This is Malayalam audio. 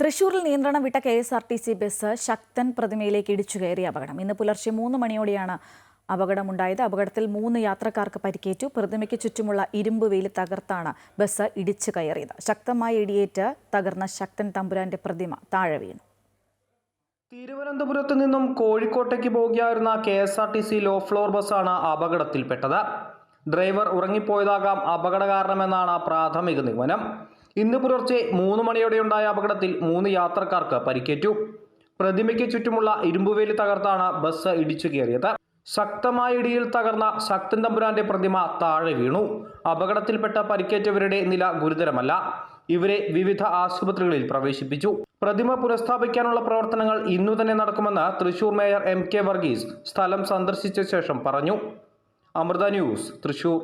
തൃശൂരിൽ നിയന്ത്രണം വിട്ട K S R T C bus Sakthan പ്രതിമയിലേക്ക് ഇടിച്ചു കയറിയ അപകടം. ഇന്ന് പുലർച്ചെ മൂന്ന് മണിയോടെയാണ് അപകടമുണ്ടായത്. അപകടത്തിൽ മൂന്ന് യാത്രക്കാർക്ക് പരിക്കേറ്റു. പ്രതിമയ്ക്ക് ചുറ്റുമുള്ള ഇരുമ്പ് വെയിൽ തകർത്താണ് ബസ് ഇടിച്ചു കയറിയത്. ശക്തമായ ഇടിയേറ്റ് തകർന്ന ശക്തൻ തമ്പുരാന്റെ പ്രതിമ താഴെ വീണു. തിരുവനന്തപുരത്ത് നിന്നും കോഴിക്കോട്ടേക്ക് പോകുകയായിരുന്ന K S R T C low floor ബസ്സാണ് അപകടത്തിൽപ്പെട്ടത്. ഡ്രൈവർ ഉറങ്ങിപ്പോയതാകാം അപകട കാരണമെന്നാണ് പ്രാഥമിക നിഗമനം. ഇന്ന് പുലർച്ചെ മൂന്ന് മണിയോടെയുണ്ടായ അപകടത്തിൽ മൂന്ന് യാത്രക്കാർക്ക് പരിക്കേറ്റു. പ്രതിമയ്ക്ക് ചുറ്റുമുള്ള ഇരുമ്പുവേലി തകർത്താണ് ബസ് ഇടിച്ചു കയറിയത്. ശക്തമായ ഇടിയിൽ തകർന്ന ശക്തൻ തമ്പുരാന്റെ പ്രതിമ താഴെ വീണു. അപകടത്തിൽപ്പെട്ട പരിക്കേറ്റവരുടെ നില ഗുരുതരമല്ല. ഇവരെ വിവിധ ആശുപത്രികളിൽ പ്രവേശിപ്പിച്ചു. പ്രതിമ പുനഃസ്ഥാപിക്കാനുള്ള പ്രവർത്തനങ്ങൾ ഇന്നു തന്നെ നടക്കുമെന്ന് Thrissur mayor M K Varghese സ്ഥലം സന്ദർശിച്ച ശേഷം പറഞ്ഞു. അമൃത ന്യൂസ് തൃശൂർ.